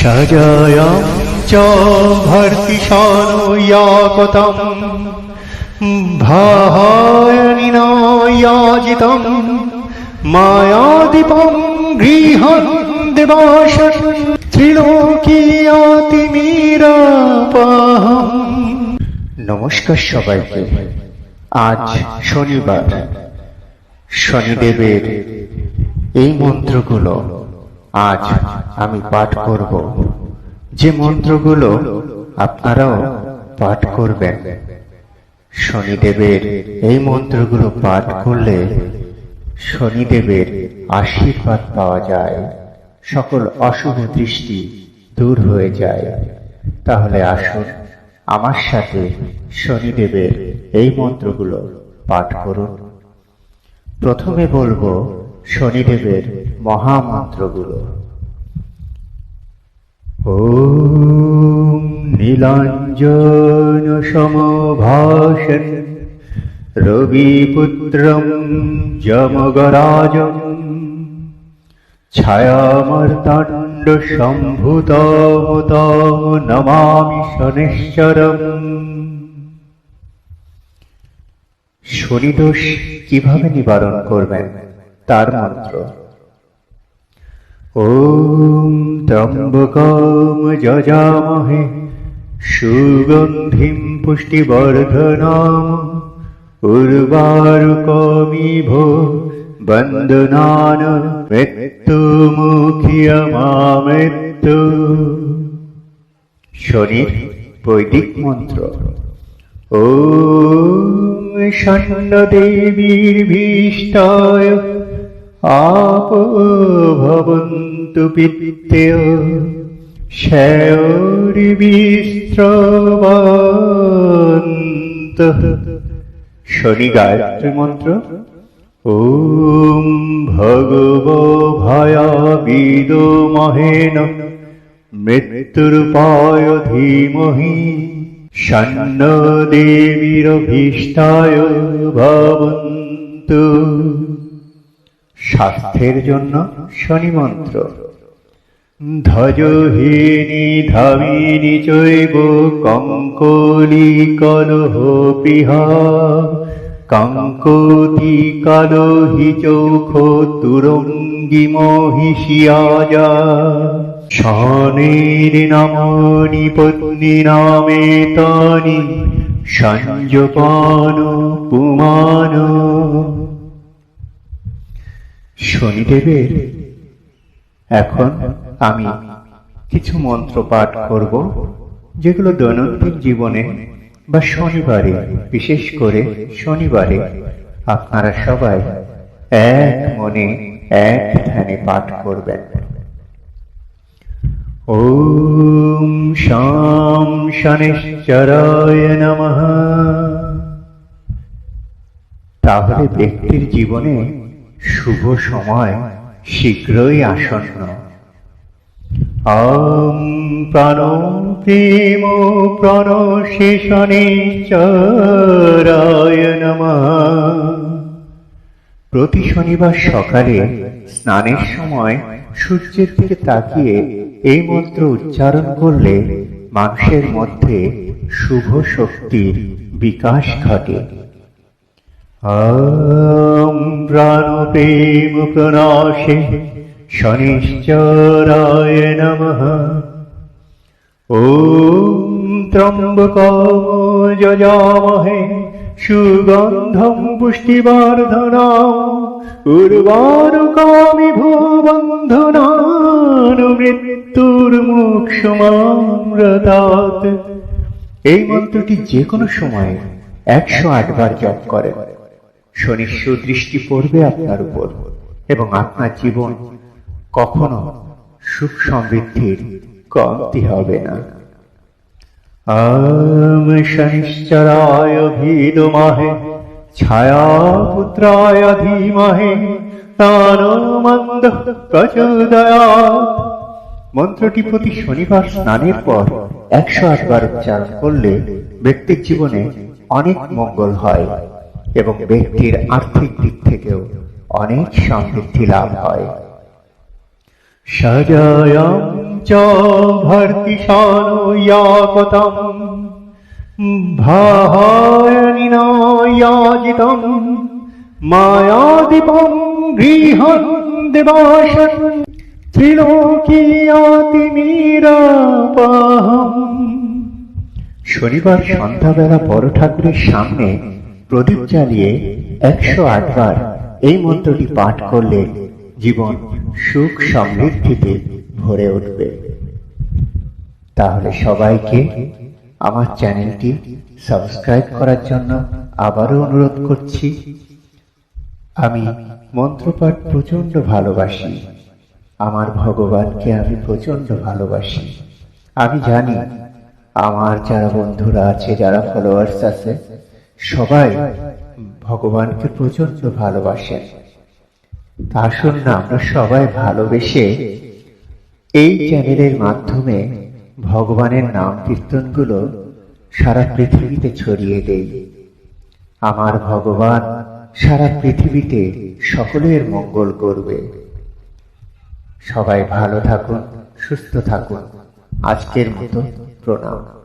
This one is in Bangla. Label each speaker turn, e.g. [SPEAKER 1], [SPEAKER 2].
[SPEAKER 1] সাজায়াম চ ভর্তিশানুয়াকতম ভাহায়নিনায়াজিতম মায়াদীপম গৃহণ দেবাসন ত্রিলোকিয়াতিমিরাপাহম নমস্কার সবাইকে। আজ শনিবার। শনিদেবের এই মন্ত্রগুলো আজ আমি পাঠ করব। যে মন্ত্রগুলো আপনারাও পাঠ করবেন। শনিদেবের এই মন্ত্রগুলো পাঠ করলে শনিদেবের আশীর্বাদ পাওয়া যায়। সকল অশুভ দৃষ্টি দূর হয়ে যায়। তাহলে আসুন আমার সাথে শনিদেবের এই মন্ত্রগুলো পাঠ করুন। প্রথমে বলব শনিদেবের মহামন্ত্রগুলো। সমভাষণ। রবিপুত্রম যমগরাজম। ছায়ামর্তাণ্ড সম্ভূতম নমামি শনিশ্চরম শনিদোষ কীভাবে নিবারণ করবেন? তার মন্ত্র। ওম ত্রম্বকম যজামহে সুগন্ধিম পুষ্টিবর্ধনাম উর্বারুকমিভ বন্দনান মৃত্যুমুখিয়মামৃত্যু শনির বৈদিক মন্ত্র ॐ ভীষ্টায় আপো ভবন্তু পিত্তেয় শৌরিবিস্ত্রবন্ত শনি গায়ত্রী মন্ত্র ওম ভগব ভয়াবিদ মহেন মৃত্যুরূপায় ধীমহি ষণ্ণ দেবীর ভীষ্টায় ভবন্তু স্বাস্থ্যের জন্য শনি মন্ত্র ধ্বজহীনি ধামিনি চৈব কঙ্কলি কলহ পিহা। কাঙ্কতি কালহি চৌখ তুরঙ্গি মহিষিয়াজা শনের নামনি পত্নী নামে তানি। সঞ্জপান পুমান। শনিদেবের এখন আমি কিছু মন্ত্র পাঠ করব, যেগুলো দৈনন্দিন জীবনে বা শনিবারে, বিশেষ করে শনিবারে আপনারা সবাই এক মনে এক ধ্যানে পাঠ করবেন। ওম শাম শনিশ্চরায় নমঃ। তাহলে ব্যক্তির জীবনে শুভ সময়, শীঘ্রই আসন্ন। আম প্রাণ প্রেম প্রাণ শেষণেশ্বরায় নমঃ। প্রতি শনিবার সকালে স্নানের সময় সূর্যের দিকে তাকিয়ে এই মন্ত্র উচ্চারণ করলে মানুষের মধ্যে শুভ শক্তির বিকাশ ঘটে। প্রাণপ্রেম শনিশ্চরায় নমঃ ওম ত্রম্বকম যজামহে সুগন্ধম পুষ্টিবর্ধনাম উর্বারুকামি ভূবন্ধনান মৃত্যুর মুক্ষমামৃতাৎ। এই মন্ত্রটি যে কোনো সময়ে একশো আটবার জপ করেন। শনির সুদৃষ্টি পড়বে আপনার উপর এবং আপনার জীবন কখনো সুখ সমৃদ্ধির কমতি হবে না। শনিশ্চরায় ভীদমাহে ধীমহে তানো মন্দ প্রচোদয়াৎ। মন্ত্রটি প্রতি শনিবার স্নানের পর একশো আটবার উচ্চারণ করলে ব্যক্তির জীবনে অনেক মঙ্গল হয়। এবং ব্যক্তির আর্থিক দিক থেকেও অনেক সমৃদ্ধি লাভ হয়। চ ভাহায়নিনায়াজিতম মায়াদীপম গৃহং দেবাশন ত্রিলোকিয়াতি নিরাপাহম শনিবার সন্ধ্যাবেলা বড় ঠাকুরের সামনে প্রদীপ জ্বালিয়ে একশো আটবার এই মন্ত্রটি পাঠ করলে জীবন সুখ সমৃদ্ধিতে ভরে উঠবে। তাহলে সবাইকে আমার চ্যানেলটি সাবস্ক্রাইব করার জন্য আবারও অনুরোধ করছি। আমি মন্ত্রপাঠ প্রচণ্ড ভালোবাসি। আমার ভগবানকে আমি প্রচণ্ড ভালোবাসি। আমি জানি আমার যারা বন্ধুরা আছে, যারা ফলোয়ার্স আছে সবাই ভগবানকে প্রচণ্ড ভালোবাসেন। তা আসুন আমরা সবাই ভালোবেসে এই চ্যানেলের মাধ্যমে ভগবানের নাম কীর্তনগুলো সারা পৃথিবীতে ছড়িয়ে দেই। আমার ভগবান সারা পৃথিবীতে সকলের মঙ্গল করবে। সবাই ভালো থাকুন, সুস্থ থাকুন। আজকের মতো প্রণাম।